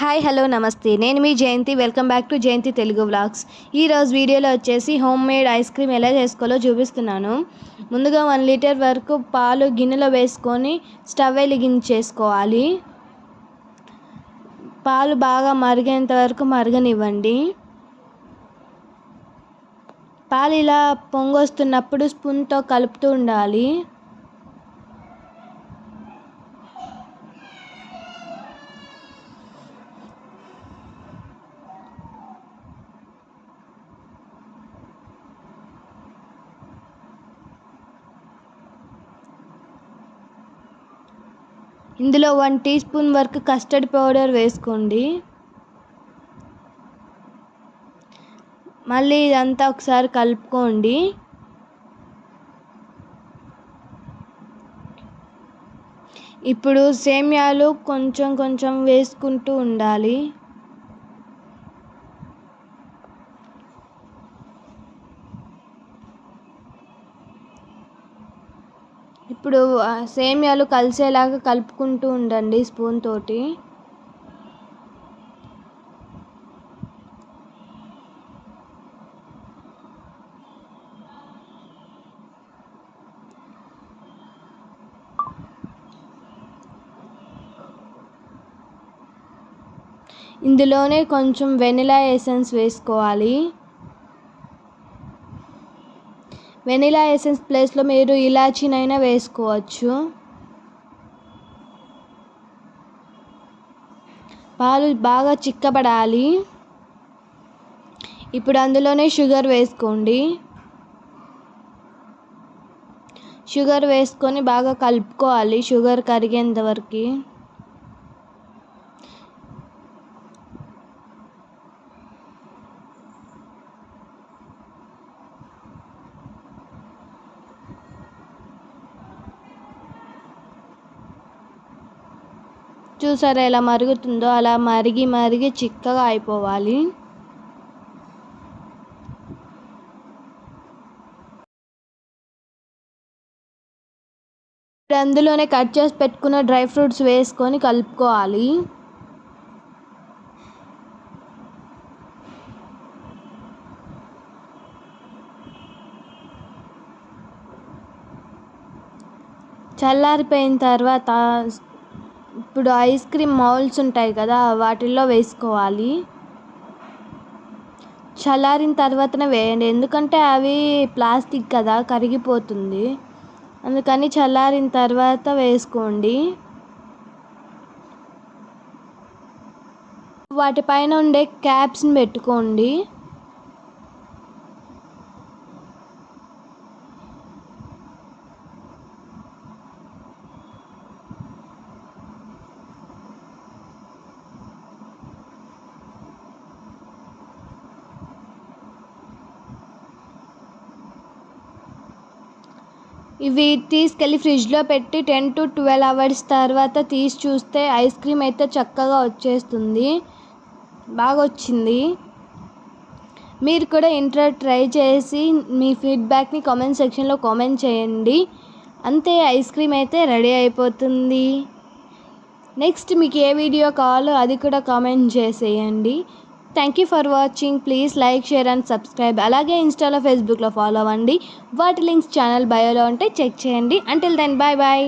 Hi hello నమస్తే. నేను మీ Jayanthi. Welcome back to Jayanthi Telugu vlogs. ఈరోజు వీడియోలో వచ్చేసి హోమ్ మేడ్ ఐస్ క్రీమ్ ఎలా చేసుకోవాలో చూపిస్తున్నాను. ముందుగా వన్ లీటర్ వరకు పాలు గిన్నెలో వేసుకొని స్టవ్ వెలిగించేసుకోవాలి పాలు బాగా మరిగేంత వరకు మరగనివ్వండి. పాలు ఇలా పొంగొస్తున్నప్పుడు స్పూన్తో కలుపుతూ ఉండాలి. ఇందులో వన్ టీ స్పూన్ వరకు కస్టర్డ్ పౌడర్ వేసుకోండి. మళ్ళీ ఇదంతా ఒకసారి కలుపుకోండి. ఇప్పుడు సేమ్యాలు కొంచెం కొంచెం వేసుకుంటూ ఉండాలి. ఇప్పుడు సేమ్యాలు కలిసేలాగా కలుపుకుంటూ ఉండండి స్పూన్ తోటి. ఇందులోనే కొంచెం వెనిలా ఎసెన్స్ వేసుకోవాలి. వెనిలా ఎసెన్స్ ప్లేస్లో మీరు ఇలాచీనైనా వేసుకోవచ్చు. పాలు బాగా చిక్కబడాలి. ఇప్పుడు అందులోనే షుగర్ వేసుకోండి. షుగర్ వేసుకొని బాగా కలుపుకోవాలి. షుగర్ కరిగేంత వరకు. చూసారా ఎలా మరుగుతుందో? అలా మరిగి మరిగి చిక్కగా అయిపోవాలి. అందులోనే కట్ చేసి పెట్టుకున్న డ్రై ఫ్రూట్స్ వేసుకొని కలుపుకోవాలి. చల్లారిపోయిన తర్వాత ఇప్పుడు ఐస్ క్రీమ్ మౌల్డ్స్ ఉంటాయి కదా వాటిల్లో వేసుకోవాలి. చల్లారిన తర్వాతనే వేయండి. ఎందుకంటే అవి ప్లాస్టిక్ కదా కరిగిపోతుంది. అందుకని చల్లారిన తర్వాత వేసుకోండి. వాటిపైన ఉండే క్యాప్స్ని పెట్టుకోండి. ఇవి తీసుకెళ్ళి ఫ్రిడ్జ్లో పెట్టి టెన్ టు ట్వెల్వ్ అవర్స్ తర్వాత తీసి చూస్తే ఐస్ క్రీమ్ అయితే చక్కగా వచ్చేస్తుంది. బాగా వచ్చింది. మీరు కూడా ఇంట్లో ట్రై చేసి మీ ఫీడ్బ్యాక్ని కామెంట్ సెక్షన్లో కామెంట్ చేయండి. అంతే ఐస్ క్రీమ్ అయితే రెడీ అయిపోతుంది. నెక్స్ట్ మీకు ఏ వీడియో కావాలో అది కూడా కామెంట్ చేసేయండి. Thank you for watching please like share and subscribe అలాగే ఇన్స్టాలో ఫేస్బుక్లో ఫాలో అవ్వండి. వాటి లింక్స్ ఛానల్ బయోలో ఉంటే చెక్ చేయండి. Until then bye bye